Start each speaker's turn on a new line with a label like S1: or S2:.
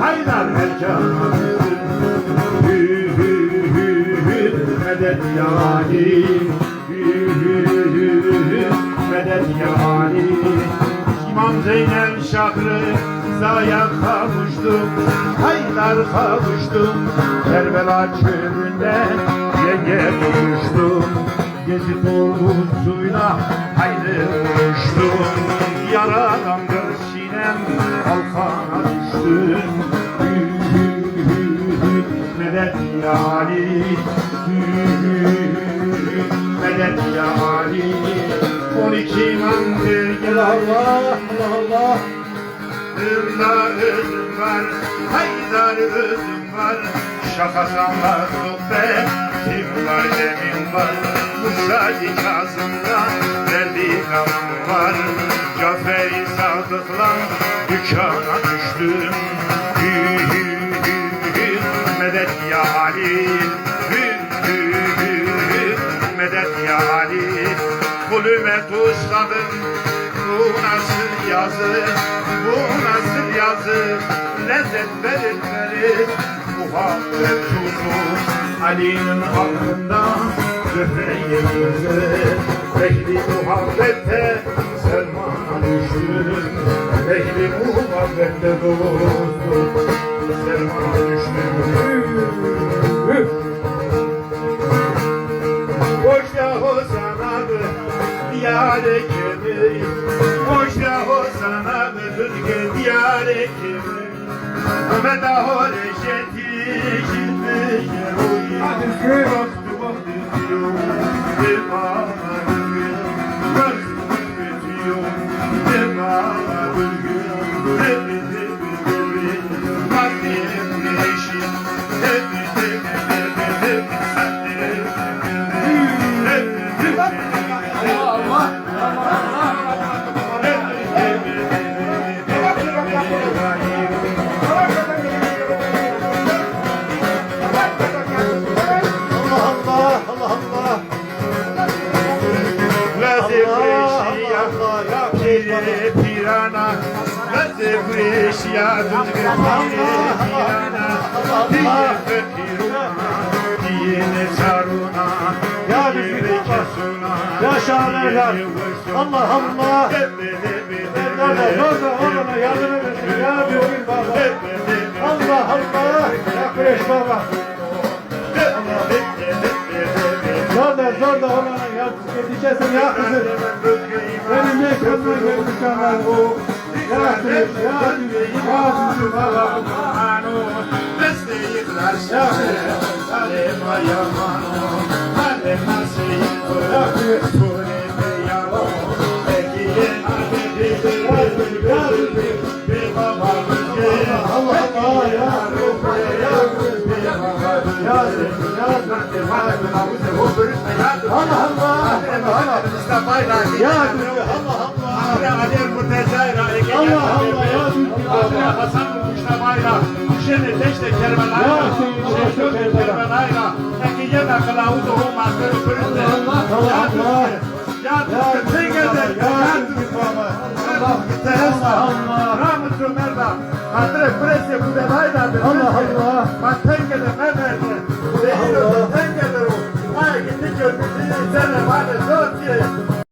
S1: haydar erkana Hü hü hü hü medet ya Ali Hü hü hü hü medet ya Ali İmam Zeynel Şahrı Zaya kavuştum Haydar kavuştum Kerbela çölünde Yenge buluştum Gezi suyla Haydi uçtum Yaralandı sinem Kalkana hü Medet ya Ali Medet ya Ali 12 iman bir gel Allah Allah. Hırla özüm var, haydar özüm var. Şafasanlar sohbet, kim var demin var. Musa derdi Sadık'la dükkana düştüm. Hü hü hü hü, medet ya Ali. Hü hü hü hü, medet ya Ali. Kulüme tuzladım. Bu nasıl yazı, bu nasıl yazı? Lezzet verir verir muhabbet tuzu Ali'nin hakkında zöhre yıldızı. Ehli muhabbette Düştüm Ehli muhabbette dostum Selman'a düştüm Boş ya o sanadı diyare kemeri Boş ya o sanadı hırgı diyare kemeri Ömer daha reşeti şimdi yeroyi Vakti bir bana Pire pirana Vazifreşiya Düzgün pire pirana Diye fekiruna Diyene çaruna
S2: Ya
S1: Diyene
S2: Bismillah.
S1: kesuna
S2: Ya şahaneler. Allah Allah. Nerede? Orada orada yardım edesin ya büyük baba. Allah Allah. Ya Kureş baba. Zorda zorda olana yardım edeceksin ya kızım. Benim ne kızım görmüşler o. Ya Kureş ya büyük ya büyük baba. Allah Allah ya Kureş ya Kureş. Ya Kureş ya Kureş. Allah Allah. Allah. Ya Kureş Allah Allah. Allah Allah ya baba.
S1: Hasan Muştabayla, Şene Teşte Şehzöz
S2: Kerbela.
S1: Kerbelayla, Ekiye de Kılavuzu Olmaz, Körüpürüzde,
S2: Allah Allah Allah.
S1: Ya Tengede,
S2: ya. Allah Allah.
S1: Rahmet Ömer'da, Kadre Prese Kudelayla,
S2: Allah Allah.